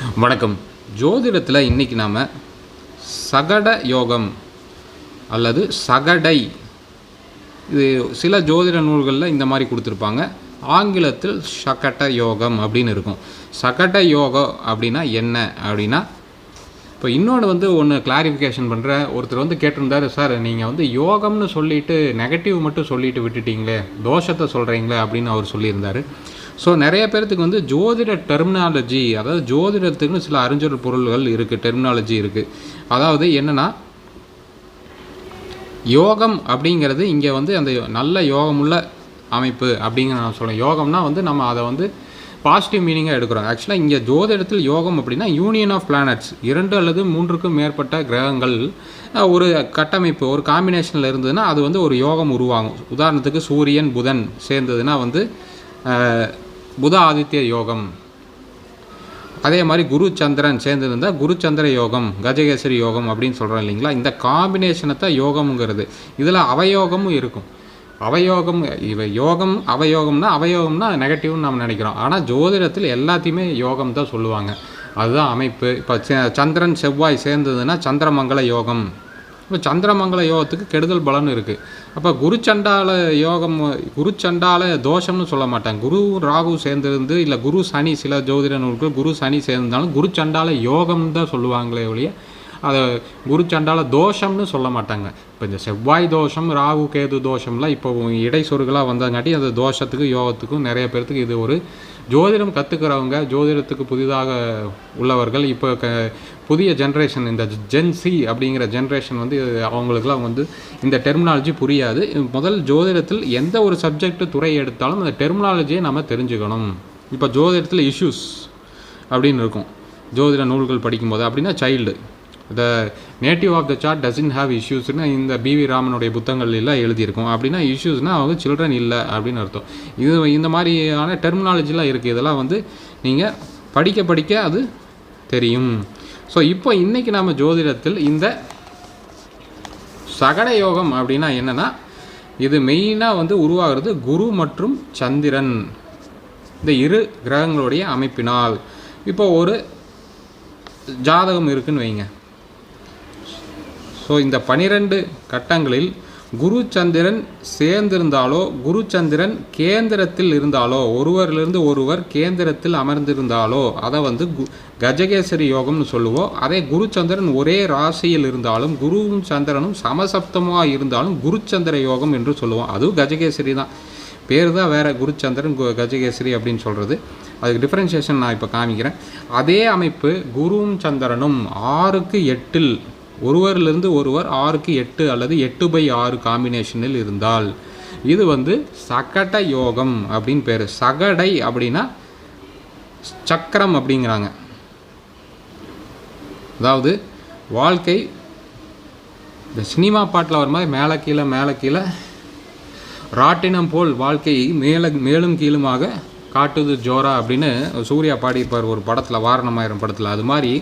வணக்கம். ஜோதிடத்தில் இன்றைக்கி நாம் சகட யோகம் அல்லது சகடை. இது சில ஜோதிட நூல்களில் இந்த மாதிரி கொடுத்துருப்பாங்க. ஆங்கிலத்தில் சகட யோகம் அப்படின்னு இருக்கும். சகட யோகம் அப்படின்னா என்ன அப்படின்னா இப்போ இன்னொன்று வந்து ஒன்று கிளாரிஃபிகேஷன் பண்ணுற ஒருத்தர் வந்து கேட்டிருந்தாரு சார் நீங்கள் வந்து யோகம்னு சொல்லிட்டு நெகட்டிவ் மட்டும் சொல்லிட்டு விட்டுட்டீங்களே தோஷத்தை சொல்கிறீங்களே அப்படின்னு அவர் சொல்லியிருந்தார். ஸோ நிறைய பேர்த்துக்கு வந்து ஜோதிட டெர்மினாலஜி அதாவது ஜோதிடத்துக்குன்னு சில அறிஞர் பொருள்கள் இருக்குது டெர்மினாலஜி இருக்குது அதாவது என்னென்னா யோகம் அப்படிங்கிறது இங்கே வந்து அந்த நல்ல யோகமுள்ள அமைப்பு அப்படிங்கிற நான் சொல்கிறேன் யோகம்னா வந்து நம்ம அதை வந்து பாசிட்டிவ் மீனிங்காக எடுக்கிறோம். ஆக்சுவலாக இங்கே ஜோதிடத்தில் யோகம் அப்படின்னா யூனியன் ஆஃப் பிளானட்ஸ் இரண்டு அல்லது மூன்றுக்கும் மேற்பட்ட கிரகங்கள் ஒரு கட்டமைப்பு ஒரு காம்பினேஷனில் இருந்ததுன்னா அது வந்து ஒரு யோகம் உருவாகும். உதாரணத்துக்கு சூரியன் புதன் சேர்ந்ததுன்னா வந்து புத ஆதித்ய யோகம். அதே மாதிரி குரு சந்திரன் சேர்ந்துருந்தால் குரு சந்திர யோகம் கஜகேசரி யோகம் அப்படின்னு சொல்கிறோம் இல்லைங்களா? இந்த காம்பினேஷனை தான் யோகம்ங்கிறது. இதில் அவயோகமும் இருக்கும். அவயோகம் இவ யோகம் அவயோகம்னா அவயோகம்னா நெகட்டிவ்னு நம்ம நினைக்கிறோம். ஆனால் ஜோதிடத்தில் எல்லாத்தையுமே யோகம் தான் சொல்லுவாங்க. அதுதான் அமைப்பு. இப்போ சந்திரன் செவ்வாய் சேர்ந்ததுன்னா சந்திரமங்கல யோகம். இப்போ சந்திரமங்கல யோகத்துக்கு கெடுதல் பலன் இருக்குது அப்போ குரு சண்டால யோகம் குரு சண்டால தோஷம்னு சொல்ல மாட்டாங்க. குரு ராகு சேர்ந்திருந்து இல்லை குரு சனி சில ஜோதிட நூல்கள் குரு சனி சேர்ந்தாலும் குரு சண்டால யோகம் தான் சொல்லுவாங்களே ஒழிய அதை குரு சண்டால தோஷம்னு சொல்ல மாட்டாங்க. இப்போ இந்த செவ்வாய் தோஷம் ராகு கேது தோஷம்லாம் இப்போ இடை சொருகலாக வந்தங்காட்டி அந்த தோஷத்துக்கும் யோகத்துக்கும் நிறைய பேர்த்துக்கு இது ஒரு ஜோதிடம் கற்றுக்கிறவங்க ஜோதிடத்துக்கு புதிதாக உள்ளவர்கள் இப்போ க புதிய ஜென்ரேஷன் இந்த ஜென்சி அப்படிங்கிற ஜென்ரேஷன் வந்து அவங்களுக்குலாம் வந்து இந்த டெர்மினாலஜி புரியாது. முதல் ஜோதிடத்தில் எந்த ஒரு சப்ஜெக்ட் துறை எடுத்தாலும் அந்த டெர்மினாலஜியை நம்ம தெரிஞ்சுக்கணும். இப்போ ஜோதிடத்தில் இஷ்யூஸ் அப்படின்னு இருக்கும். ஜோதிட நூல்கள் படிக்கும்போது அப்படின்னா child the native of the chart doesn't have இஷ்யூஸ்னு இந்த பிவி ராமனுடைய புத்தகங்கள் எல்லாம் எழுதியிருக்கும். அப்படின்னா இஷ்யூஸ்னால் அவங்க சில்ட்ரன் இல்லை அப்படின்னு அர்த்தம். இது இந்த மாதிரியான டெர்மினாலஜிலாம் இருக்குது இதெல்லாம் வந்து நீங்கள் படிக்க படிக்க அது தெரியும். ஸோ இப்போ இன்றைக்கி நாம் ஜோதிடத்தில் இந்த சகட யோகம் அப்படின்னா என்னென்னா இது மெயினாக வந்து உருவாகிறது குரு மற்றும் சந்திரன். இந்த இரு கிரகங்களுடைய அமைப்பினால். இப்போ ஒரு ஜாதகம் இருக்குன்னு வைங்க. ஸோ இந்த பனிரெண்டு கட்டங்களில் குரு சந்திரன் சேர்ந்திருந்தாலோ குரு சந்திரன் கேந்திரத்தில் இருந்தாலோ ஒருவரிலிருந்து ஒருவர் கேந்திரத்தில் அமர்ந்திருந்தாலோ அதை வந்து கு கஜகேசரி யோகம்னு சொல்லுவோம். அதே குரு சந்திரன் ஒரே ராசியில் இருந்தாலும் குருவும் சந்திரனும் சமசப்தமாக இருந்தாலும் குருச்சந்திர யோகம் என்று சொல்லுவோம். அதுவும் கஜகேசரி தான். பேர் தான் வேறு குருச்சந்திரன் கு- கஜகேசரி அப்படின்னு சொல்கிறது அதுக்கு டிஃப்ரென்ஷியேஷன் நான் இப்போ காமிக்கிறேன். அதே அமைப்பு குருவும் சந்திரனும் ஆறுக்கு எட்டில் ஒருவரிலிருந்து ஒருவர் ஆறுக்கு எட்டு அல்லது எட்டு பை ஆறு காம்பினேஷனில் இருந்தால் இது வந்து சகட யோகம் அப்படின்னு பேர். சகடை அப்படின்னா சக்கரம் அப்படிங்கிறாங்க. அதாவது வாழ்க்கை இந்த சினிமா பாட்டில் வர மாதிரி மேலே கீழே மேலே கீழே ராட்டினம் போல் வாழ்க்கையை மேல மேலும் கீழுமாக காட்டுது ஜோரா அப்படின்னு சூர்யா பாடியிருப்பார் ஒரு படத்தில் வாரணமாயிரம் படத்தில். அது மாதிரி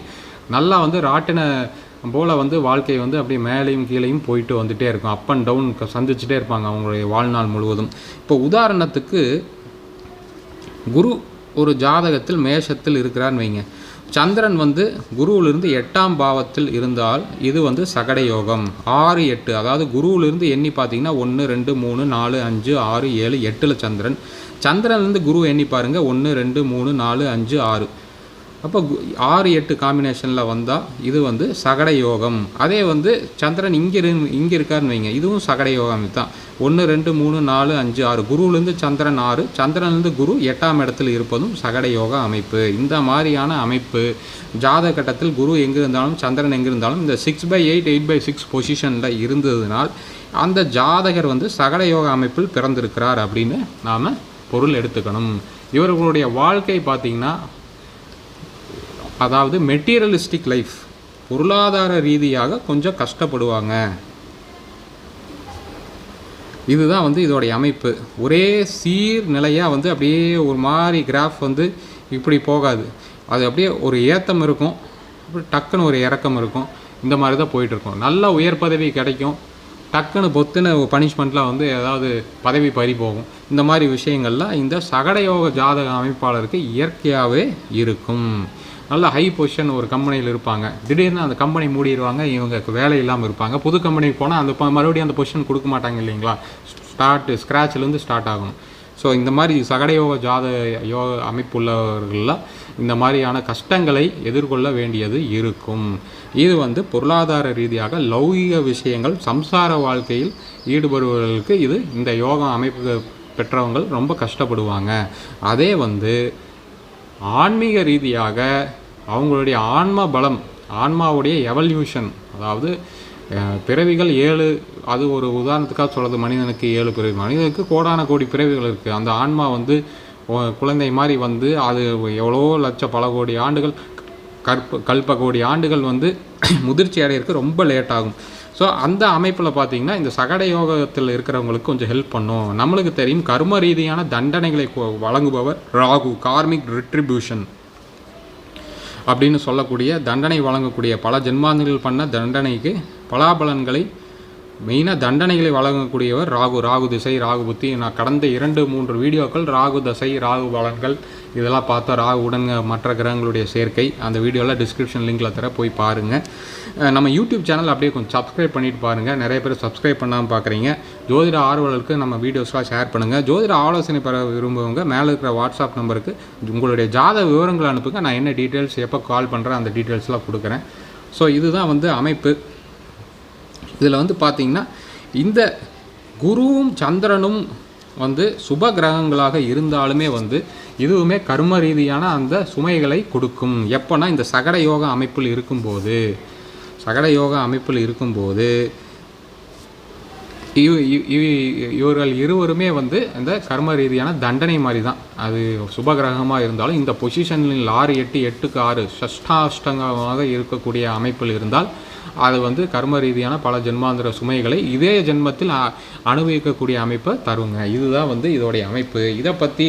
நல்லா வந்து ராட்டின போல் வந்து வாழ்க்கை வந்து அப்படியே மேலேயும் கீழேயும் போயிட்டு வந்துட்டே இருக்கும். அப் அண்ட் டவுன் சந்திச்சுட்டே இருப்பாங்க அவங்களுடைய வாழ்நாள் முழுவதும். இப்போ உதாரணத்துக்கு குரு ஒரு ஜாதகத்தில் மேஷத்தில் இருக்கிறான்னு வைங்க. சந்திரன் வந்து குருவிலிருந்து எட்டாம் பாவத்தில் இருந்தால் இது வந்து சகட யோகம். ஆறு எட்டு அதாவது குருவிலிருந்து எண்ணி பார்த்தீங்கன்னா ஒன்று ரெண்டு மூணு நாலு அஞ்சு ஆறு ஏழு எட்டில் சந்திரன். சந்திரன்லேருந்து குரு எண்ணி பாருங்கள் ஒன்று ரெண்டு மூணு நாலு அஞ்சு ஆறு. அப்போ ஆறு எட்டு காம்பினேஷனில் வந்தால் இது வந்து சகட யோகம். அதே வந்து சந்திரன் இங்கே இரு இங்கே இருக்காருன்னு வைங்க. இதுவும் சகட யோகம் தான் ஒன்று ரெண்டு மூணு நாலு அஞ்சு ஆறு. குருவிலேருந்து சந்திரன் ஆறு சந்திரன்லேருந்து குரு எட்டாம் இடத்தில் இருப்பதும் சகட யோக அமைப்பு. இந்த மாதிரியான அமைப்பு ஜாத கட்டத்தில் குரு எங்கே இருந்தாலும் சந்திரன் எங்கே இருந்தாலும் இந்த six by eight eight by six பொசிஷனில் இருந்ததுனால் அந்த ஜாதகர் வந்து சகட யோக அமைப்பில் பிறந்திருக்கிறார் அப்படின்னு நாம் பொருள் எடுத்துக்கணும். இவர்களுடைய வாழ்க்கை பார்த்திங்கன்னா அதாவது மெட்டீரியலிஸ்டிக் லைஃப் பொருளாதார ரீதியாக கொஞ்சம் கஷ்டப்படுவாங்க. இதுதான் வந்து இதோடைய அமைப்பு. ஒரே சீர் நிலையாக வந்து அப்படியே ஒரு மாதிரி கிராஃப் வந்து இப்படி போகாது. அது அப்படியே ஒரு ஏத்தம் இருக்கும் அப்படி டக்குன்னு ஒரு இறக்கம் இருக்கும். இந்த மாதிரி தான் போயிட்டுருக்கும். நல்ல உயர் பதவி கிடைக்கும். டக்குன்னு பொத்துன பனிஷ்மெண்ட்டில் வந்து ஏதாவது பதவி பறி போகும். இந்த மாதிரி விஷயங்கள்லாம் இந்த சகடயோக ஜாதக அமைப்பாளருக்கு இயற்கையாகவே இருக்கும். நல்ல ஹை பொசிஷன் ஒரு கம்பெனியில் இருப்பாங்க. திடீர்னு அந்த கம்பெனி மூடிடுவாங்க இவங்க வேலை இல்லாமல் இருப்பாங்க. புது கம்பெனிக்கு போனால் அந்த மறுபடியும் அந்த பொசிஷன் கொடுக்க மாட்டாங்க இல்லைங்களா? ஸ்டார்ட் ஸ்க்ராட்ச்லேருந்து ஸ்டார்ட் ஆகணும். ஸோ இந்த மாதிரி சகடயோக ஜாத யோக அமைப்புள்ளவர்களில் இந்த மாதிரியான கஷ்டங்களை எதிர்கொள்ள வேண்டியது இருக்கும். இது வந்து பொருளாதார ரீதியாக லௌகிக விஷயங்கள் சம்சார வாழ்க்கையில் ஈடுபடுபவர்களுக்கு இது இந்த யோகா அமைப்பு பெற்றவங்கள் ரொம்ப கஷ்டப்படுவாங்க. அதே வந்து ஆன்மீக ரீதியாக அவங்களுடைய ஆன்ம பலம் ஆன்மாவுடைய எவல்யூஷன் அதாவது பிறவிகள் ஏழு அது ஒரு உதாரணத்துக்காக சொல்கிறது மனிதனுக்கு ஏழு பிறவி. மனிதனுக்கு கோடான கோடி பிறவிகள் இருக்குது அந்த ஆன்மா வந்து குழந்தை மாதிரி வந்து அது எவ்வளோ லட்ச பல கோடி ஆண்டுகள் கற்ப கல்ப கோடி ஆண்டுகள் வந்து முதிர்ச்சி அடையிறதுக்கு ரொம்ப லேட் ஆகும். ஸோ அந்த அமைப்பில் பார்த்தீங்கன்னா இந்த சகட யோகத்தில் இருக்கிறவங்களுக்கு கொஞ்சம் ஹெல்ப் பண்ணும். நம்மளுக்கு தெரியும் கர்ம ரீதியான தண்டனைகளை வழங்குபவர் ராகு கார்மிக் ரிட்ரிபியூஷன் அப்படின்னு சொல்லக்கூடிய தண்டனை வழங்கக்கூடிய பல ஜென்மாந்திகள் பண்ண தண்டனைக்கு பலாபலன்களை மெயினாக தண்டனைகளை வழங்கக்கூடியவர் ராகு. ராகு திசை ராகு புத்தி. நான் கடந்த இரண்டு மூன்று வீடியோக்கள் ராகு தசை ராகு பலன்கள் இதெல்லாம் பார்த்தா ராகுவுடன் மற்ற கிரகங்களுடைய சேர்க்கை. அந்த வீடியோவில் டிஸ்கிரிப்ஷன் லிங்கில் தர போய் பாருங்கள் நம்ம யூடியூப் சேனல் அப்படியே கொஞ்சம் சப்ஸ்கிரைப் பண்ணிட்டு பாருங்கள் நிறைய பேர் சப்ஸ்கிரைப் பண்ணாமல் பார்க்குறீங்க ஜோதிட ஆர்வலருக்கு நம்ம வீடியோஸ்லாம் ஷேர் பண்ணுங்கள் ஜோதிட ஆலோசனை பெற விரும்புவங்க மேலே இருக்கிற வாட்ஸ்அப் நம்பருக்கு உங்களுடைய ஜாத விவரங்களை அனுப்புங்க. நான் என்ன டீட்டெயில்ஸ் எப்போ கால் பண்ணுறேன் அந்த டீட்டெயில்ஸ்லாம் கொடுக்குறேன். ஸோ இதுதான் வந்து அமைப்பு. இதில் வந்து பார்த்தீங்கன்னா இந்த குருவும் சந்திரனும் வந்து சுப கிரகங்களாக இருந்தாலுமே வந்து இதுவுமே கர்ம ரீதியான அந்த சுமைகளை கொடுக்கும். எப்போனா இந்த சகட யோக அமைப்பில் இருக்கும்போது. சகல யோக அமைப்பில் இருக்கும்போது இவர்கள் இருவருமே வந்து இந்த கர்ம ரீதியான தண்டனை மாதிரி தான் அது சுபகிரகமாக இருந்தாலும் இந்த பொசிஷனில் ஆறு எட்டு எட்டுக்கு ஆறு சஷ்டாஷ்டங்கமாக இருக்கக்கூடிய அமைப்பில் இருந்தால் அது வந்து கர்ம ரீதியான பல ஜென்மாந்திர சுமைகளை இதே ஜென்மத்தில் அ- அனுபவிக்கக்கூடிய அமைப்பை தருங்க. இதுதான் வந்து இதோடைய அமைப்பு. இதை பற்றி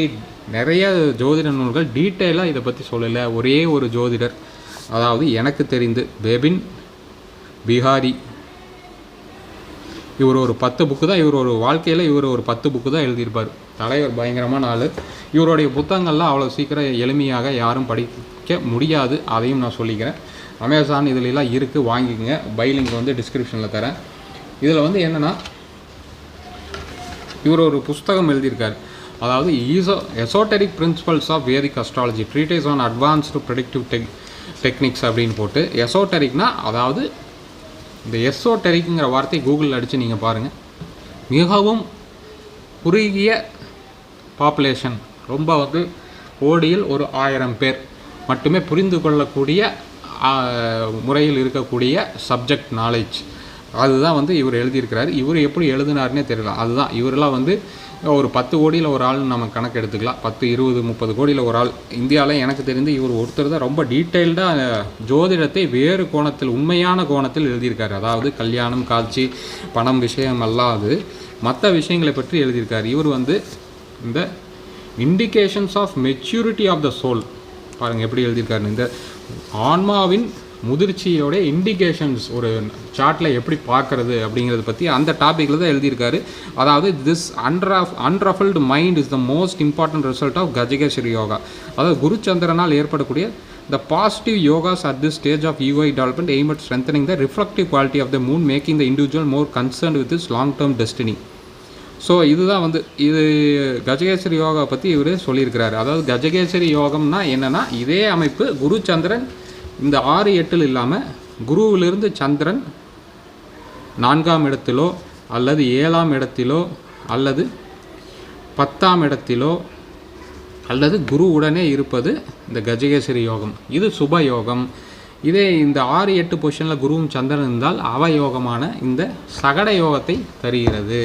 நிறைய ஜோதிட நூல்கள் டீட்டெயிலாக இதை பற்றி சொல்லலை. ஒரே ஒரு ஜோதிடர் அதாவது எனக்கு தெரிந்து பெபின் பிஹாரி இவர் ஒரு பத்து புக்கு தான் இவர் ஒரு வாழ்க்கையில் இவர் ஒரு பத்து புக்கு தான் எழுதியிருப்பார். தலைவர் பயங்கரமான ஆள். இவருடைய புத்தகங்கள்லாம் அவ்வளோ சீக்கிரம் எளிமையாக யாரும் படிக்க முடியாது அதையும் நான் சொல்லிக்கிறேன். அமேசான் இதுலலாம் இருக்குது வாங்கிக்கங்க. பைலிங்க் வந்து டிஸ்கிரிப்ஷனில் தரேன். இதில் வந்து என்னென்னா இவர் ஒரு புஸ்தகம் எழுதியிருக்கார். அதாவது ஈசோ esoteric principles of Vedic astrology treatise on advanced productive tech techniques அப்படின்னு போட்டு எசோட்டரிக்னா அதாவது இந்த எசோட்டரிக்குங்கிற வார்த்தை கூகுளில் அடித்து நீங்கள் பாருங்கள் மிகவும் குறுகிய பாப்புலேஷன் ரொம்ப வந்து கோடியில் ஒரு ஆயிரம் பேர் மட்டுமே புரிந்து கொள்ளக்கூடிய முறையில் இருக்கக்கூடிய சப்ஜெக்ட் நாலேஜ் அதுதான் வந்து இவர் எழுதியிருக்கிறார். இவர் எப்படி எழுதினாருன்னே தெரியல. அதுதான். இவரெல்லாம் வந்து ஒரு பத்து கோடியில் ஒரு ஆள்னு நம்ம கணக்கு எடுத்துக்கலாம். பத்து இருபது முப்பது கோடியில் ஒரு ஆள். இந்தியாவில் எனக்கு தெரிந்து இவர் ஒருத்தர் தான் ரொம்ப டீட்டெயில்டாக ஜோதிடத்தை வேறு கோணத்தில் உண்மையான கோணத்தில் எழுதியிருக்காரு. அதாவது கல்யாணம் காட்சி பணம் விஷயம் அல்லாது மற்ற விஷயங்களை பற்றி எழுதியிருக்காரு. இவர் வந்து இந்த indications of maturity of the soul பாருங்கள் எப்படி எழுதியிருக்காரு இந்த ஆன்மாவின் முதிர்ச்சியோட இண்டிகேஷன்ஸ் ஒரு சார்ட்டில் எப்படி பார்க்குறது அப்படிங்கிறத பற்றி அந்த டாப்பிக்கில் தான் எழுதியிருக்காரு. அதாவது this unruff unruffled mind is the most important result of Gajakesari yoga அதாவது குருச்சந்திரனால் ஏற்படக்கூடிய the positive yogas at this stage of UI development aim at strengthening the reflective quality of the moon making the individual more concerned with is long term destiny so இதுதான் வந்து இது கஜகேசரி யோகா பற்றி இவர் சொல்லியிருக்கிறாரு. அதாவது கஜகேசரி யோகம்னா என்னென்னா இதே அமைப்பு குரு சந்திரன் இந்த ஆறு எட்டில் இல்லாமல் குருவிலிருந்து சந்திரன் நான்காம் இடத்திலோ அல்லது ஏழாம் இடத்திலோ அல்லது பத்தாம் இடத்திலோ அல்லது குரு உடனே இருப்பது இந்த கஜகேசரி யோகம். இது சுப யோகம். இதே இந்த ஆறு எட்டு பொசிஷனில் குருவும் சந்திரன் இருந்தால் அவயோகமான இந்த சகட யோகத்தை தருகிறது.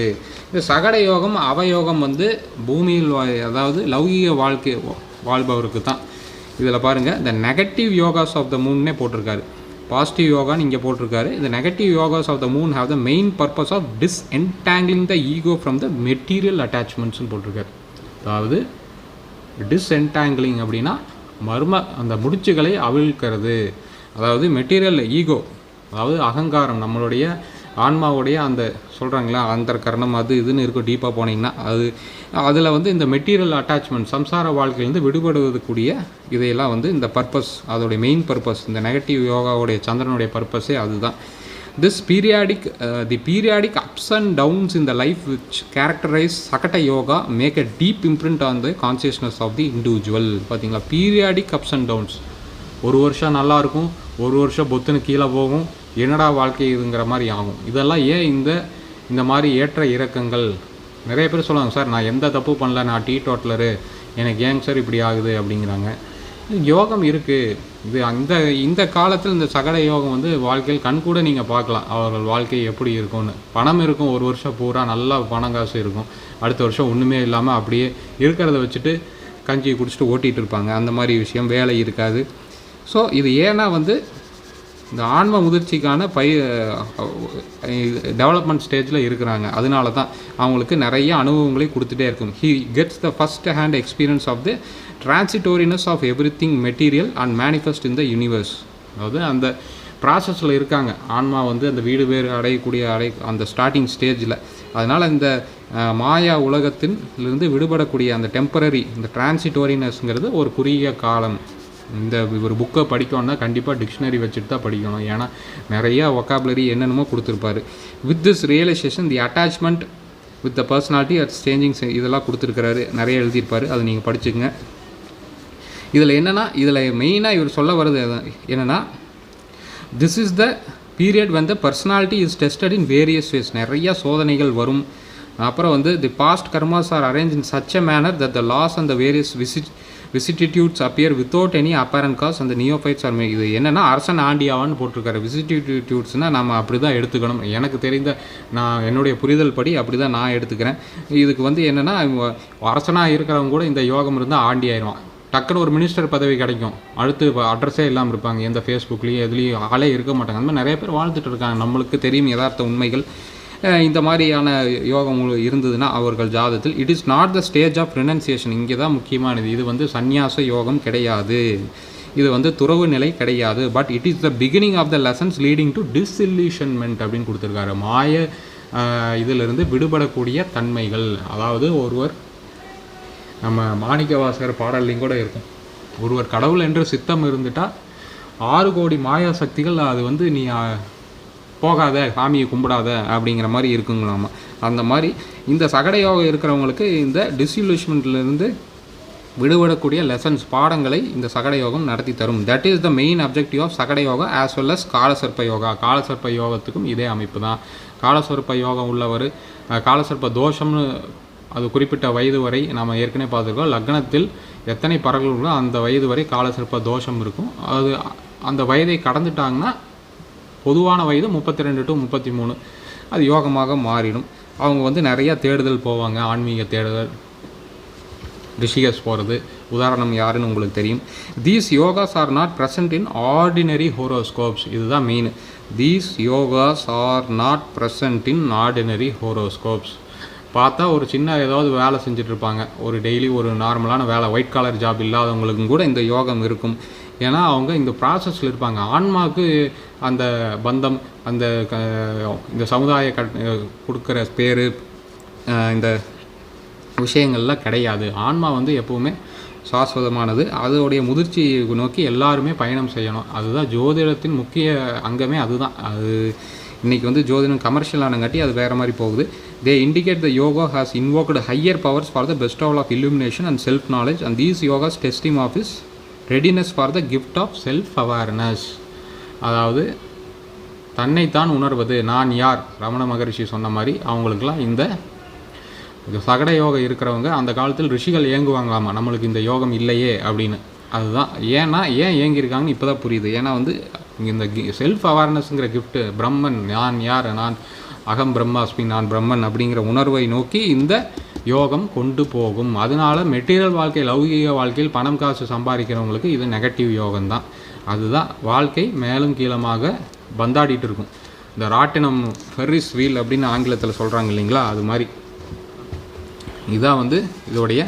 இந்த சகட யோகம் அவயோகம் வந்து பூமியில் அதாவது லௌகிக வாழ்க்கை வா- வாழ்பவருக்கு தான் இதில் பாருங்கள் இந்த நெகட்டிவ் யோகாஸ் ஆஃப் த மூன்னே போட்டிருக்காரு. பாசிட்டிவ் யோகான்னு இங்கே போட்டிருக்காரு. இந்த negative yogas of the moon have the main purpose of disentangling the ego from the material அட்டாச்மெண்ட்ஸ்னு போட்டிருக்காரு. அதாவது டிஸ்என்டாங்கிளிங் அப்படின்னா மர்ம அந்த முடிச்சுகளை அவிழ்க்கிறது. அதாவது மெட்டீரியல் ஈகோ அதாவது அகங்காரம் நம்மளுடைய ஆன்மாவுடைய அந்த சொல்கிறாங்களா அந்த கரணம் அது இதுன்னு இருக்கும் டீப்பாக போனீங்கன்னா அது அதில் வந்து இந்த மெட்டீரியல் அட்டாச்மெண்ட் சம்சார வாழ்க்கையிலேருந்து விடுபடுவதற்குரிய இதையெல்லாம் வந்து இந்த பர்பஸ் அதோடைய மெயின் பர்பஸ் இந்த நெகட்டிவ் யோகாவுடைய சந்திரனுடைய பர்பஸே அதுதான். This periodic the periodic ups and downs in the life which characterise Sakata yoga make a deep imprint on the consciousness of the individual பார்த்தீங்களா பீரியாடிக் அப்ஸ் அண்ட் டவுன்ஸ் ஒரு வருஷம் நல்லா இருக்கும் ஒரு வருஷம் பொத்துன்னு கீழே போகும் என்னடா வாழ்க்கை இதுங்கிற மாதிரி ஆகும். இதெல்லாம் ஏன் இந்த இந்த மாதிரி ஏற்ற இறக்கங்கள்? நிறைய பேர் சொல்லுவாங்க சார் நான் எந்த தப்பு பண்ணல நான் டீ டோட்டலரு எனக்கு ஏங்க சார் இப்படி ஆகுது அப்படிங்கிறாங்க. யோகம் இருக்குது இது அந்த இந்த காலத்தில் இந்த சகட யோகம் வந்து வாழ்க்கையில் கண்கூட நீங்கள் பார்க்கலாம். அவர்கள் வாழ்க்கை எப்படி இருக்கும்னு. பணம் இருக்கும் ஒரு வருஷம் பூரா நல்லா பணம் காசு இருக்கும். அடுத்த வருஷம் ஒன்றுமே இல்லாமல் அப்படியே இருக்கிறத வச்சுட்டு கஞ்சி குடிச்சிட்டு ஓட்டிகிட்டு இருப்பாங்க. அந்த மாதிரி விஷயம் வேலை இருக்காது. ஸோ இது ஏன்னா வந்து இந்த ஆன்ம முதிர்ச்சிக்கான பை டெவலப்மெண்ட் ஸ்டேஜில் இருக்கிறாங்க. அதனால தான் அவங்களுக்கு நிறைய அனுபவங்களை கொடுத்துட்டே இருக்கும். He gets the first hand experience of the transitoriness of everything material and manifest in the universe அதாவது அந்த ப்ராசஸில் இருக்காங்க. ஆன்மா வந்து அந்த வீடு பேர் அடையக்கூடிய அடை அந்த ஸ்டார்டிங் ஸ்டேஜில் அதனால் இந்த மாயா மாயா உலகத்திலிருந்து விடுபடக்கூடிய அந்த டெம்பரரி இந்த டிரான்சிட்டோரினஸ்ங்கிறது ஒரு குறுகிய காலம். இந்த ஒரு புக்கை படிக்கணும்னா கண்டிப்பாக டிக்ஷனரி வச்சுட்டு தான் படிக்கணும். ஏன்னா நிறையா ஒக்காபுலரி என்னென்னமோ கொடுத்துருப்பாரு. With this realisation the attachment with the personality at changing இதெல்லாம் கொடுத்துருக்கிறாரு. நிறைய எழுதியிருப்பாரு. அதை நீங்கள் படிச்சுக்கங்க. இதில் என்னென்னா இதில் மெயினாக இவர் சொல்ல வர்றது என்னென்னா திஸ் இஸ் த பீரியட் வந்து personality is tested in various ways நிறையா சோதனைகள் வரும். அப்புறம் வந்து the past karmas are arrange in such a manner that the loss and the various visit vicissitudes appear without any apparent cause அந்த neophytes R இது என்னென்னா அரசன் ஆண்டியாவான்னு போட்டிருக்காரு. விசிட்டிடியூட்ஸ்னால் நம்ம அப்படி தான் எடுத்துக்கணும். எனக்கு தெரிந்த நான் என்னுடைய புரிதல் படி அப்படி தான் நான் எடுத்துக்கிறேன். இதுக்கு வந்து என்னென்னா அரசனாக இருக்கிறவங்க கூட இந்த யோகம் இருந்தால் ஆண்டி ஆயிடுவான் டக்குன்னு ஒரு மினிஸ்டர் பதவி கிடைக்கும். அடுத்து அட்ரஸே இல்லாமல் இருப்பாங்க. எந்த ஃபேஸ்புக்லேயும் எதுலேயும் ஆளே இருக்க மாட்டாங்க. அந்த மாதிரி நிறைய பேர் வாழ்ந்துட்டு இருக்காங்க. நம்மளுக்கு தெரியும் யதார்த்த உண்மைகள். இந்த மாதிரியான யோகம் இருந்ததுன்னா அவர்கள் ஜாதத்தில் it is not the stage of renunciation இங்கே தான் முக்கியமானது. இது வந்து சந்நியாச யோகம் கிடையாது. இது வந்து துறவு நிலை கிடையாது. But it is the beginning of the lessons leading to disillusionment அப்படின்னு கொடுத்துருக்காரு. மாய இதிலிருந்து விடுபடக்கூடிய தன்மைகள். அதாவது ஒருவர் நம்ம மாணிக்கவாசகர் பாடல்லையும் கூட இருக்கும். ஒருவர் கடவுள் என்று சித்தம் இருந்துட்டால் ஆறு கோடி மாயா சக்திகள் அது வந்து நீ போகாத சாமியை கும்பிடாத அப்படிங்கிற மாதிரி இருக்குங்களாமா. அந்த மாதிரி இந்த சகட யோகம் இருக்கிறவங்களுக்கு இந்த டிஸ்இல்யூஷ்மெண்ட்லேருந்து விடுபடக்கூடிய லெசன்ஸ் பாடங்களை இந்த சகட யோகம் நடத்தி தரும். That is the main objective of Shakata yoga as well as Kalasarpa yoga. காலசர்ப்ப யோகத்துக்கும் இதே அமைப்பு தான். காலசர்ப்ப யோகம் உள்ளவர் காலசர்ப்ப தோஷம்னு அது குறிப்பிட்ட வயது வரை நாம் ஏற்கனவே பார்த்துருக்கோம். லக்னத்தில் எத்தனை பறவைகளோ அந்த வயது வரை காலசர்ப்ப தோஷம் இருக்கும். அது அந்த வயதை கடந்துட்டாங்கன்னா பொதுவான வயது முப்பத்தி ரெண்டு டு முப்பத்தி மூணு அது யோகமாக மாறிடும். அவங்க வந்து நிறையா தேடுதல் போவாங்க ஆன்மீக தேடுதல். ரிஷிகஸ் போகிறது உதாரணம் யாருன்னு உங்களுக்கு தெரியும். These yogas are not present in ordinary horoscopes இதுதான் main these yogas are not present in ordinary horoscopes பார்த்தா ஒரு சின்ன ஏதாவது வேலை செஞ்சுட்ருப்பாங்க ஒரு டெய்லி ஒரு நார்மலான வேலை ஒயிட் காலர் ஜாப் இல்லாதவங்களுக்கும் கூட இந்த யோகம் இருக்கும். ஏன்னா அவங்க இந்த ப்ராசஸில் இருப்பாங்க. ஆன்மாவுக்கு அந்த பந்தம் அந்த க- இந்த சமுதாய கட் கொடுக்குற பேர் இந்த விஷயங்கள்லாம் கிடையாது. ஆன்மா வந்து எப்போவுமே சாஸ்வதமானது. அதோடைய முதிர்ச்சியை நோக்கி எல்லாருமே பயணம் செய்யணும். அதுதான் ஜோதிடத்தின் முக்கிய அங்கமே அதுதான். அது இன்னைக்கு வந்து ஜோதிடம் கமர்ஷியல் ஆனங்காட்டி அது வேறு மாதிரி போகுது. They indicate the yoga has invoked higher powers for the best all of illumination and self knowledge and these yogas testing of is readiness for the gift of self awareness அதாவது தன்னைத்தான் உணர்வது நான் யார்? ரமண மகரிஷி சொன்ன மாதிரி அவங்களுக்கெல்லாம் இந்த சகட யோகம் இருக்கிறவங்க அந்த காலத்தில் ரிஷிகள் ஏங்குவாங்களாமா நம்மளுக்கு இந்த யோகம் இல்லையே அப்படின்னு. அதுதான். ஏன்னா ஏன் ஏங்கியிருக்காங்கன்னு இப்போ தான் புரியுது. ஏன்னா வந்து இந்த செல்ஃப் அவேர்னஸ்ங்கிற கிஃப்ட்டு பிரம்மன் நான் யார்? நான் அகம் பிரம்மாஸ்மி நான் பிரம்மன் அப்படிங்கிற உணர்வை நோக்கி இந்த யோகம் கொண்டு போகும். அதனால மெட்டீரியல் வாழ்க்கை லௌகிக வாழ்க்கையில் பணம் காசு சம்பாதிக்கிறவங்களுக்கு இது நெகட்டிவ் யோகம் தான். அதுதான் வாழ்க்கை மேலும் கீழமாக பந்தாடிட்டு இருக்கும். இந்த ராட்டினம் ஃபெர்ரிஸ் வீல் அப்படின்னு ஆங்கிலத்தில் சொல்கிறாங்க இல்லைங்களா? அது மாதிரி. இதான் வந்து இதோடைய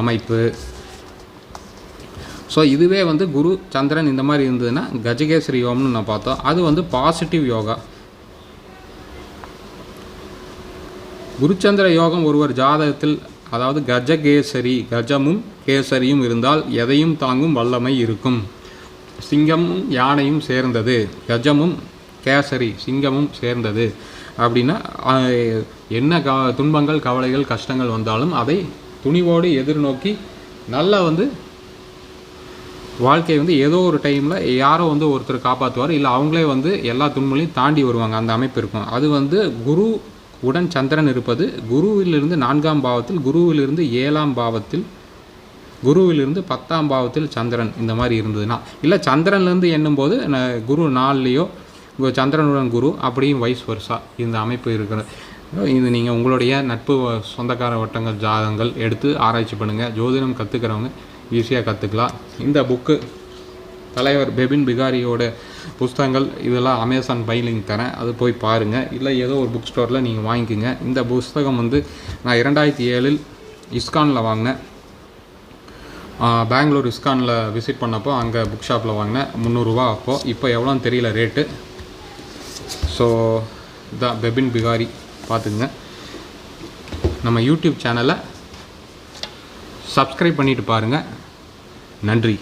அமைப்பு. ஸோ இதுவே வந்து குரு சந்திரன் இந்த மாதிரி இருந்ததுன்னா கஜகேசரி யோகம்னு நான் பார்த்தோம். அது வந்து பாசிட்டிவ் யோகா. குருச்சந்திர யோகம் ஒருவர் ஜாதகத்தில் அதாவது கஜகேசரி கஜமும் கேசரியும் இருந்தால் எதையும் தாங்கும் வல்லமை இருக்கும். சிங்கமும் யானையும் சேர்ந்தது கஜமும் கேசரி சிங்கமும் சேர்ந்தது. அப்படின்னா என்ன க துன்பங்கள் கவலைகள் கஷ்டங்கள் வந்தாலும் அதை துணிவோடு எதிர்நோக்கி நல்லா வந்து வாழ்க்கை வந்து ஏதோ ஒரு டைமில் யாரோ வந்து ஒருத்தர் காப்பாற்றுவார் இல்லை அவங்களே வந்து எல்லா துன்பங்களையும் தாண்டி வருவாங்க. அந்த அமைப்பு இருக்கும். அது வந்து குரு உடன் சந்திரன் இருப்பது குருவிலிருந்து நான்காம் பாவத்தில் குருவிலிருந்து ஏழாம் பாவத்தில் குருவிலிருந்து பத்தாம் பாவத்தில் சந்திரன் இந்த மாதிரி இருந்ததுன்னா. இல்லை சந்திரன்லேருந்து எண்ணும்போது ந- குரு நாள்லேயோ சந்திரனுடன் குரு அப்படியும் வைஸ் வருஷா இந்த அமைப்பு இருக்கிறது. இது நீங்கள் உங்களுடைய நட்பு வ- சொந்தக்கார வட்டங்கள் ஜாதகங்கள் எடுத்து ஆராய்ச்சி பண்ணுங்கள் ஜோதிடம் கற்றுக்கிறவங்க ஈஸியாக கற்றுக்கலாம் இந்த புக்கு தலைவர் பெபின் பிகாரியோட புஸ்தகங்கள் இதெல்லாம் அமேசான் பை லிங்க் தரேன். அது போய் பாருங்கள் இல்லை ஏதோ ஒரு புக் ஸ்டோரில் நீங்கள் வாங்கிக்கோங்க. இந்த புஸ்தகம் வந்து நான் இரண்டாயிரத்தி ஏழில் இஸ்கானில் வாங்கினேன். பெங்களூர் இஸ்கானில் விசிட் பண்ணப்போ அங்கே புக் ஷாப்பில் வாங்கினேன். முந்நூறுரூவா அப்போது இப்போ எவ்வளோன்னு தெரியல ரேட்டு ஸோ இதான் பெபின் பிகாரி பார்த்துக்குங்க. நம்ம யூடியூப் சேனலை சப்ஸ்கிரைப் பண்ணிட்டு பாருங்கள் நன்றி.